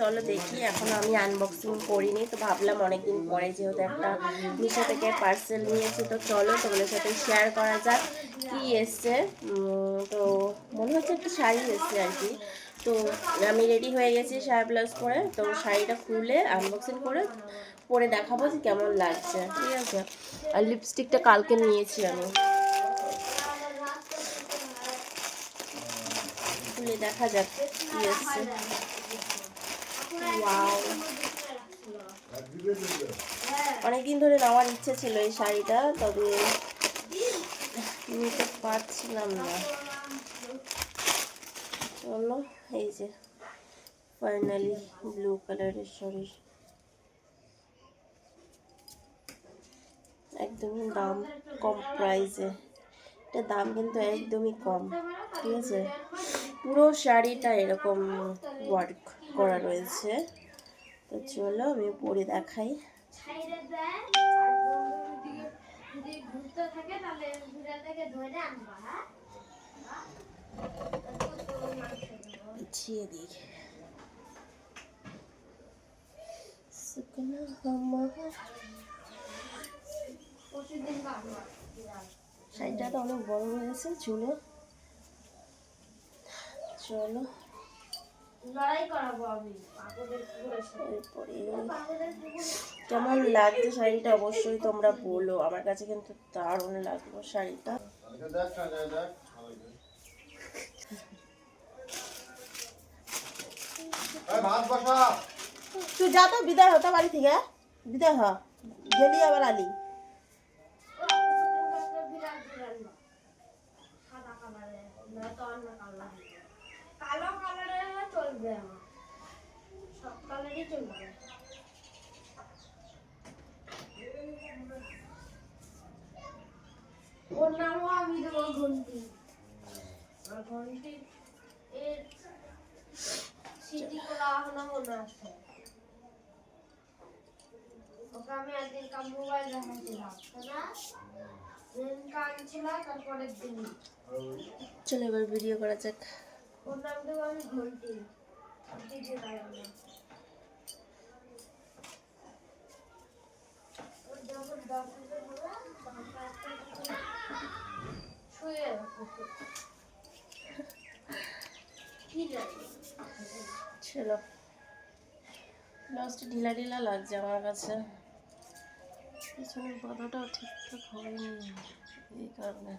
চলো দেখি। এখনও আমি আনবক্সিং করিনি, তো ভাবলাম অনেকদিন পরে যেহেতু একটা মিশো থেকে পার্সেল নিয়েছি, তো চলো তোমাদের সাথে শেয়ার করা যাক কি এসছে। তো মনে হচ্ছে একটা শাড়ি এসছে আর কি। তো আমি রেডি হয়ে গেছি শাড়ি ব্লাউজ পরে। তো শাড়িটা খুলে আনবক্সিং করে পরে দেখাবো যে কেমন লাগছে। ঠিক আছে? আর লিপস্টিকটা কালকে নিয়েছি আমি। খুলে দেখা যাক কি ওয়াও অনেকদিন ধরে নেওয়ার ইচ্ছে ছিল এই শাড়িটা, তবে নিতে পারছিলাম না। চলো এই যে ফাইনালি ব্লু কালারের শাড়ি। একদমই দাম কম প্রাইসে এটা দাম কিন্তু একদমই কম, ঠিক আছে? পুরো শাড়িটা এরকম ওয়ার্ক করা রয়েছে। তো চলো আমি পরে দেখাই। পিছিয়ে দিই। শাড়িটা তো অনেক বড় হয়েছে চুলে পুকুরে কেমন লাগছে শাড়িটা? অবশ্যই তোমরা বলো। আমার কাছে কিন্তু দারুণ লাগল শাড়িটা। তুই যা তো বিদায় হতে বাড়ি থেকে। বিদায় হ। গেলি আবার আলি। না কালো কালারের হলে চলবে আমার। সব কালারই চলবে। ওর নামও আমি দেবো ঘন্টি। আছে। ওকে আমি একদিন মোবাইল দেখাচ্ছিলাম তারপরের দিন। চলো এবার ভিডিও করা যাক। ওর নাম দেবো আমি ঘন্টি দিদি পারব না ওর যখন দশ বছর হবে তখন শুয়ে রাখব কি চলো ব্লাউজটা ঢিলা ঢিলা লাগছে আমার কাছে। পিছনের বাঁধাটাও ঠিকঠাক হয়নি এই কারণে।